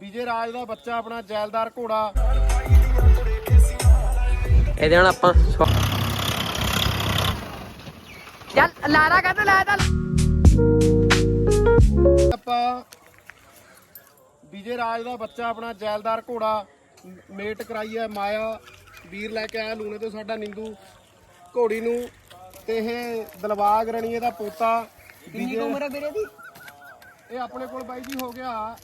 ਵਿਜੇ ਰਾਜ ਦਾ ਬੱਚਾ ਆਪਣਾ ਜੈਲਦਾਰ ਘੋੜਾ। ਇਹਦੇ ਨਾਲ ਆਪਾਂ ਚੱਲ ਲਾਰਾ ਕਾ ਲਾਇਆ ਤਾਂ। ਆਪਾਂ ਵਿਜੇ ਰਾਜ ਦਾ ਬੱਚਾ ਆਪਣਾ ਜੈਲਦਾਰ ਘੋੜਾ ਮੇਟ ਕਰਾਈ ਹੈ ਮਾਇਆ। ਵੀਰ ਲੈ ਕੇ ਆਇਆ ਲੂਣੇ ਤੋਂ ਸਾਡਾ ਨਿੰਦੂ। ਘੋੜੀ ਨੂੰ ਤੇ ਇਹ ਦਲਵਾਗ ਰਣੀਏ ਦਾ ਪੋਤਾ। ਕਿੰਨੀ ਕੁ ਉਮਰ ਹੈ ਵੀਰੇ ਦੀ ਇਹ ਆਪਣੇ ਕੋਲ ਬਾਈ ਜੀ ਹੋ ਗਿਆ।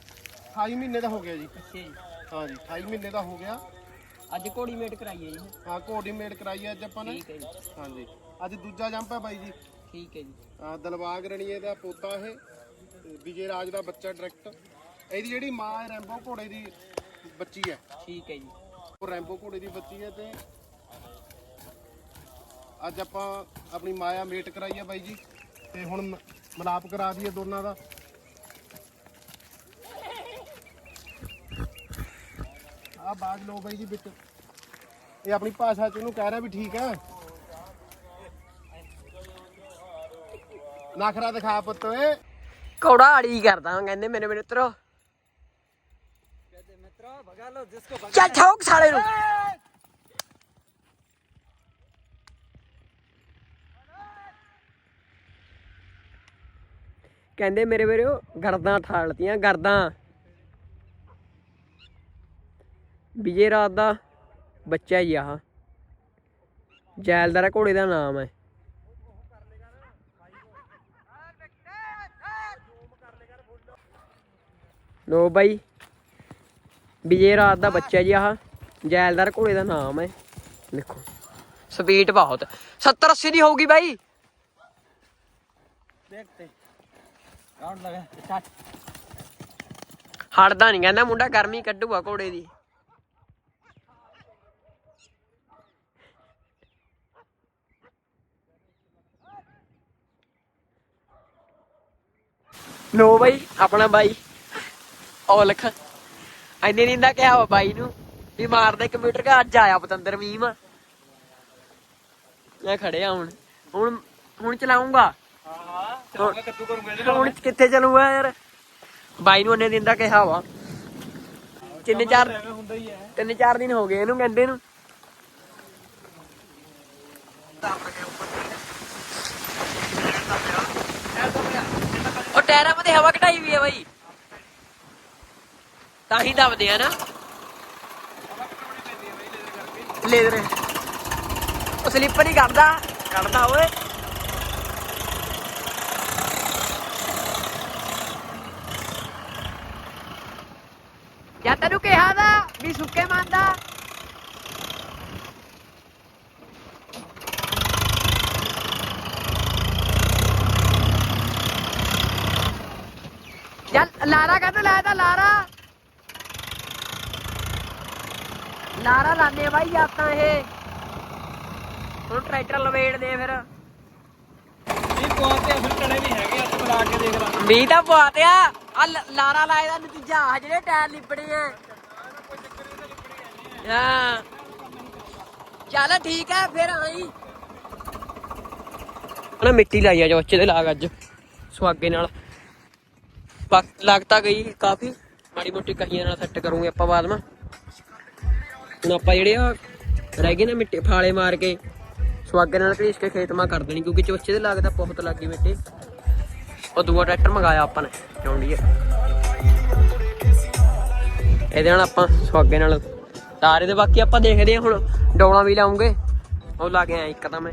28 ਮਹੀਨੇ ਦਾ ਹੋ ਗਿਆ ਜੀ। ਅੱਛਾ ਜੀ। ਹਾਂ ਜੀ 28 ਮਹੀਨੇ ਦਾ ਹੋ ਗਿਆ। ਅੱਜ ਘੋੜੀ ਮੇਟ ਕਰਾਈ ਹੈ ਜੀ। ਹਾਂ ਘੋੜੀ ਮੇਟ ਕਰਾਈ ਹੈ ਅੱਜ ਆਪਾਂ ਨੇ। ਠੀਕ ਹੈ ਜੀ। ਹਾਂ ਜੀ। ਅੱਜ ਦੂਜਾ ਜੰਪ ਹੈ ਬਾਈ ਜੀ। ਠੀਕ ਹੈ ਜੀ। ਹਾਂ, ਦਲਵਾਗ ਰਣੀਏ ਦਾ ਪੋਤਾ ਇਹ ਤੇ ਵਿਜੇ ਰਾਜ ਦਾ ਬੱਚਾ ਡਾਇਰੈਕਟ ਇਹਦੀ ਜਿਹੜੀ ਮਾਂ ਹੈ ਰੈਂਬੋ ਘੋੜੇ ਦੀ ਬੱਚੀ ਹੈ। ਠੀਕ ਹੈ ਜੀ। ਉਹ ਰੈਂਬੋ ਘੋੜੇ ਦੀ ਬੱਚੀ ਹੈ ਤੇ ਅੱਜ ਆਪਾਂ ਆਪਣੀ ਮਾਇਆ ਮੇਟ ਕਰਾਈ ਹੈ ਬਾਈ ਜੀ। ਤੇ ਹੁਣ ਮਿਲਾਪ ਕਰਾ ਦਈਏ ਦੋਨਾਂ ਦਾ। ਆ ਬਾਜ ਲੋ ਬਾਈ ਜੀ ਵਿੱਚ ਇਹ ਆਪਣੀ ਭਾਸ਼ਾ ਚ ਇਹਨੂੰ ਕਹਿ ਰਿਹਾ ਵੀ ਠੀਕ ਹੈ। ਨਖਰਾ ਦਿਖਾ ਪੁੱਤ ਓਏ। ਘੋੜਾ ਅੜੀ ਕਰਦਾ ਕਹਿੰਦੇ ਮੇਰੇ ਮਿੱਤਰੋ। ਚੱਲ ਠੋਕ ਸਾਲੇ ਨੂੰ। ਕਹਿੰਦੇ ਮੇਰੇ ਵੀਰੋ ਗਰਦਾਂ ਠਾਲਤੀਆਂ, ਗਰਦਾਂ। ਵਿਜੇ ਰਾਤ ਦਾ ਬੱਚਾ ਹੀ ਆਹ। ਜੈਲਦਾਰਾ ਘੋੜੇ ਦਾ ਨਾਮ ਹੈ। ਲੋ ਬਾਈ ਵਿਜੇ ਰਾਤ ਦਾ ਬੱਚਾ ਜੀ ਆਹ। ਜੈਲਦਾਰ ਘੋੜੇ ਦਾ ਨਾਮ ਹੈ। ਦੇਖੋ। ਸਪੀਡ ਬਹੁਤ। 70 80 ਦੀ ਹੋਊਗੀ ਬਾਈ। ਦੇਖਤੇ। ਕਾਉਣ ਲਗਾ ਹਟਦਾ ਨਹੀਂ ਕਹਿੰਦਾ ਮੁੰਡਾ ਗਰਮੀ ਕੱਢੂਗਾ ਘੋੜੇ ਦੀ। ਲੋ ਬਾਈ ਆਪਣਾ ਬਾਈ। ਔਲਖ ਐਨੇ ਨਹੀਂ ਦਾ ਕਿਹਾ ਵਾ ਬਾਈ ਨੂੰ ਵੀ ਮਾਰਦਾ ਕੰਪਿਊਟਰ ਕਾ ਅੱਜ ਆਇਆ ਪਤੰਦਰ ਮੀਮ ਮੈਂ। ਖੜਿਆ ਹੁਣ। ਹੁਣ ਹੁਣ ਚਲਾਉਂਗਾ। ਹਾਂ ਹਾਂ ਚਲਾਉਂਗਾ, ਕੱਟੂ ਕਰੂੰਗਾ ਹੁਣ ਕਿੱਥੇ ਚੱਲੂਗਾ ਯਾਰ? ਬਾਈ ਨੂੰ ਉਹਨੇ ਦਿਨ ਦਾ ਕਿਹਾ ਵਾ। ਤਿੰਨ ਚਾਰ ਤਿੰਨ ਚਾਰ ਦਿਨ ਹੋ ਗਏ ਇਹਨੂੰ ਕਹਿੰਦੇ ਨੂੰ। ਉਹ ਟਾਇਰਾਂ 'ਤੇ ਹਵਾ ਘਟਾਈ ਵੀ ਹੈ ਬਾਈ। ਤਾਂ ਹੀ ਦਬਦੇ ਆ ਨਾ। ਲੇਦਰ। ਉਹ ਸਲਿੱਪ ਨਹੀਂ ਕਰਦਾ। ਕੱਢਦਾ ਓਏ। ਜਾਂ ਤੈਨੂੰ ਕਿਹਾ ਦਾ ਵੀ ਸੁੱਕੇ ਮੰਨਦਾ ਚੱਲ ਲਾਰਾ ਕਹਿੰਦਾ ਲਾਇਆ ਤਾਂ? ਲਾਰਾ। ਲਾਰਾ ਲਾਣੇ ਬਾਈ ਆਪਾਂ ਇਹ। ਹੁਣ ਟਰੈਕਟਰ ਲਵੇੜਦੇ ਫਿਰ। ਇਹ ਪੁਆਤੇ ਅਸਲ ਕੜੇ ਵੀ ਹੈਗੇ ਆ ਤੂੰ ਲਾ ਕੇ ਦੇਖ ਲੈ ਮੀਂਹ ਤਾਂ ਪਵਾਤੇ ਆ। ਆ ਲਾਰਾ ਲਾਏ ਦਾ ਨਤੀਜਾ ਆ ਜਿਹੜੇ ਟਾਇਰ ਲਿਪੜੇ ਆ। ਹਾਂ। ਚੱਲ ਠੀਕ ਹੈ ਫਿਰ ਆਈ। ਨਾ ਮਿੱਟੀ ਲਾਈ ਆ ਜੋ ਬੱਚੇ ਦੇ ਲਾਗ ਅੱਜ। ਸੁਆਗੇ ਨਾਲ। ਬਾਕ ਲੱਗਤਾ ਗਈ ਕਾਫੀ, ਮਾੜੀ ਮੋਟੀ ਕਹੀਆਂ ਨਾਲ ਸੈੱਟ ਕਰੂੰਗੇ ਆਪਾਂ ਬਾਅਦ ਵਿੱਚ। ਹੁਣ ਆਪਾਂ ਜਿਹੜੇ ਆ ਰਹਿ ਗਏ ਨਾ ਮਿੱਟੀ ਫਾਲੇ ਮਾਰ ਕੇ ਸੁਆਗੇ ਨਾਲ ਘੜੀਸ ਕੇ ਖੇਤ ਮਾ ਕਰ ਦੇਣੀ, ਕਿਉਂਕਿ ਚੋਚੇ ਦੇ ਲੱਗਦਾ ਬਹੁਤ ਲੱਗੀ ਮਿੱਟੀ। ਉਹ ਦੂਆ ਟਰੈਕਟਰ ਮੰਗਾਇਆ ਆਪਾਂ ਨੇ ਚੌਂਡੀਏ ਇਹਦੇ ਨਾਲ ਆਪਾਂ ਸੁਆਗੇ ਨਾਲ, ਤਾਰੇ ਦੇ ਬਾਕੀ ਆਪਾਂ ਦੇਖਦੇ ਹਾਂ ਹੁਣ, ਡੋਲਾਂ ਵੀ ਲਾਉਂਗੇ। ਉਹ ਲਾ ਕੇ ਆਇਆ ਇੱਕ ਤਾਂ ਮੈਂ।